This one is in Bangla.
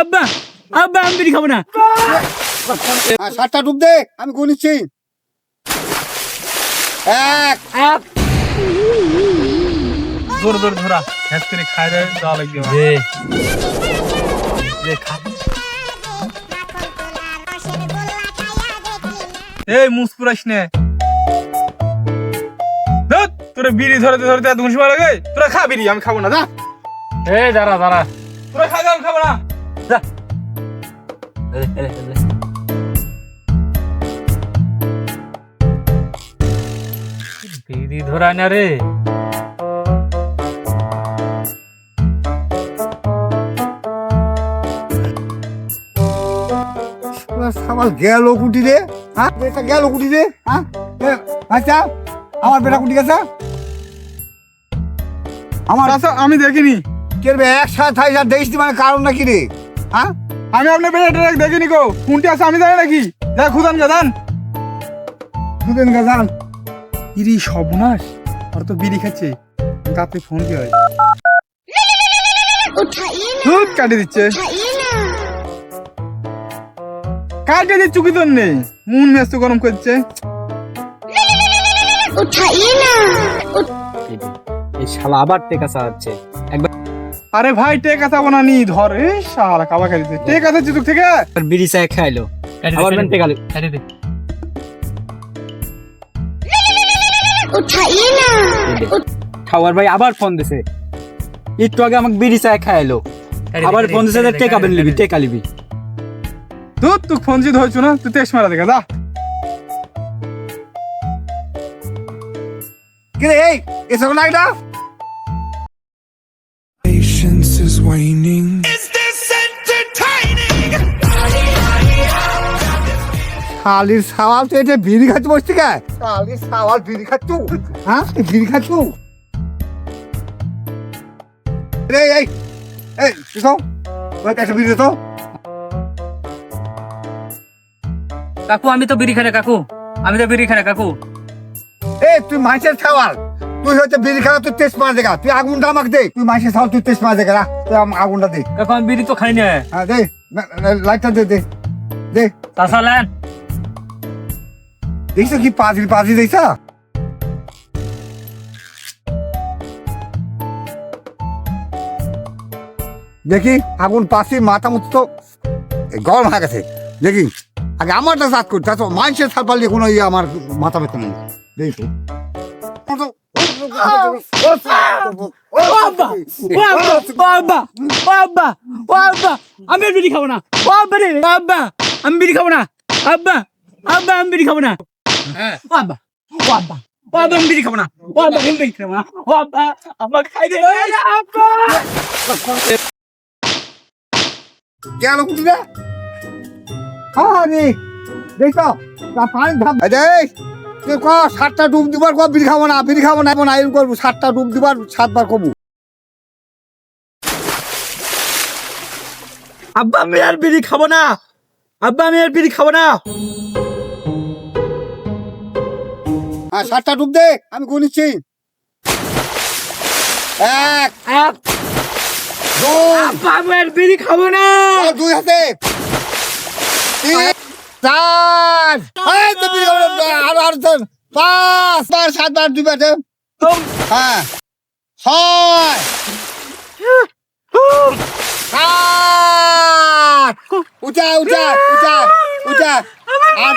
আব্বা আব্বা আমি বিড়ি খাব না। হ্যাঁ সাতটা ডুব দে আমি গুনিচ্ছি এক। এক। জোর জোর ধরা। করে খাই দেয় দেওয়া লাগবে। দে দে। খা এই মুস পুরাইস নে। তোরা বিড়ি ধরতে ধরতে এত সময় লাগে? তোরা খা বিড়ি আমি খাব না যা। এই দাঁড়া দাঁড়া। তোরা খাব না যা। ধরায় রে। সামাল গেল কুটি রে হ্যাঁ? বেটা গেল কুটি রে হ্যাঁ? আচ্ছা আমার বেটা কুটি গেছে? আমার আচ্ছা আমি দেখিনি। কে রে একসাথে থাই যা দেখিস মানে কারণ নাকি রে? হ্যাঁ? আমি আপনার বেটা দেখিনি গো। কোনটি আছে আমি জানি নাকি? যা খুদান গাদান দুদিন গাজান ইরি সর্বনাশ আর তো বিড়ি খাচ্ছে। রাতে ফোন কি হয়? কাটে দিচ্ছে। কাটে দিচ্ছে কি তোর নেই মন মেস্ত গরম করছে। এই শালা আবার টেকা চাচ্ছে একবার আরে ভাই টেক আছে না নি ধর এ শালা কাবা খাই দিচ্ছে টেক আছে চিতুক থেকে? আর বিড়ি চায় খাইলো। আবার বেন টেকা কাটে দে। উঠাই না। খাওয়ার ভাই আবার ফোন দিছে। একটু আগে আমাকে বিড়ি চায় খাইলো। আবার ফোন দিছে টেকা বেন লিবি টেকা লিবি দুধ তুই ফোন জিদ হয়েছ না তুই তেস মারা দেখা যা। কে রে এই এসব না এটা Patience is waning. শালির সাওয়াল তো এটা বিড়ি খাচ্ছে বসছি কে? শালির সাওয়াল বিড়ি খাচ্ছু? হ্যাঁ বিড়ি খাচ্ছু? রে এই এই তুই তো ওই একটা বিড়ি দে তো। কাকু আমি তো বিড়ি খাই না কাকু। আমি তো বিড়ি খাই না কাকু। এই তুই মাছের সাওয়াল। তুই হয়তো বিড়ি খাওয়া তুই টেস্ট মারা দেখা তুই আগুনটা আমাকে দে। তুই মাছের সাওয়াল তুই টেস্ট মারা দেখা তুই আগুনটা দে। আমি বিড়ি তো খাই না। হ্যাঁ দে। লাইটটা দে দে। দে। তাসা লেন। দেখছ কি পাজি পাজি দেখছা? দেখি আগুন পাশে মাথা মুখ তো গরম হয়ে গেছে। দেখি আগে আমারটা সাত করি। তারপর মানুষের সাত পারলে কোনো ইয়ে আমার মাথা ব্যথা নেই। দেখি। আমি বিড়ি খাব না বাবা রে বাবা আমি বিড়ি খাব না আব্বা আব্বা আমি বিড়ি খাব না বাবা বাবা বাবা আমি বিড়ি খাব না বাবা আমি বিড়ি খাব আব্বা পানি ধাপ ক সাতটা ডুব দিবার কব বিড়ি খাব না বিড়ি খাব না এমন আইন করব সাতটা ডুব দিবার সাতবার কবু আব্বা আমি আর বিড়ি খাব না। আব্বা আমি আর বিড়ি খাব না। হ্যাঁ সাতটা ডুব দে আমি গুনিচ্ছি এক। এক। দুই। আব্বা আমি আর বিড়ি খাব না। দুই হাতে। তিন। চার। এই তো বিড়ি খাব না, আরও আরও তিন, পাঁচ বার সাত বার দুই বার হ্যাঁ। ছয়। সাত। উঠা উঠা উঠা উঠা। আর